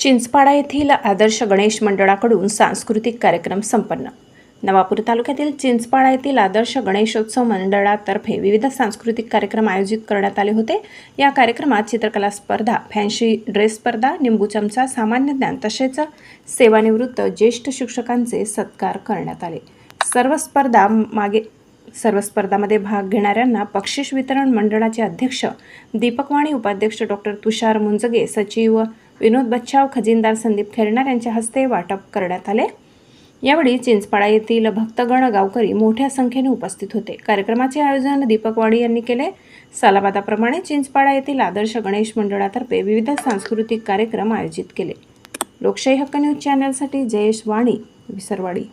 चिंचपाडा येथील आदर्श गणेश मंडळाकडून सांस्कृतिक कार्यक्रम संपन्न. नवापूर तालुक्यातील चिंचपाडा येथील आदर्श गणेशोत्सव मंडळातर्फे विविध सांस्कृतिक कार्यक्रम आयोजित करण्यात आले होते. या कार्यक्रमात चित्रकला स्पर्धा फॅन्सी ड्रेस स्पर्धा निंबू चमचा सामान्य ज्ञान तसेच सेवानिवृत्त ज्येष्ठ शिक्षकांचे सत्कार करण्यात आले. सर्व स्पर्धा मागे सर्व स्पर्धामध्ये भाग घेणाऱ्यांना बक्षीस वितरण मंडळाचे अध्यक्ष दीपकवाणी उपाध्यक्ष डॉक्टर तुषार मुंजगे सचिव विनोद बच्छाव खजिनदार संदीप खेरणार यांच्या हस्ते वाटप करण्यात आले. यावेळी चिंचपाडा येथील भक्तगण गावकरी मोठ्या संख्येने उपस्थित होते. कार्यक्रमाचे आयोजन दीपक वाडी यांनी केले. सालाबादाप्रमाणे चिंचपाडा येथील आदर्श गणेश मंडळातर्फे विविध सांस्कृतिक कार्यक्रम आयोजित केले. लोकशाही हक्क न्यूज चॅनलसाठी जयेश वाणी विसरवाडी.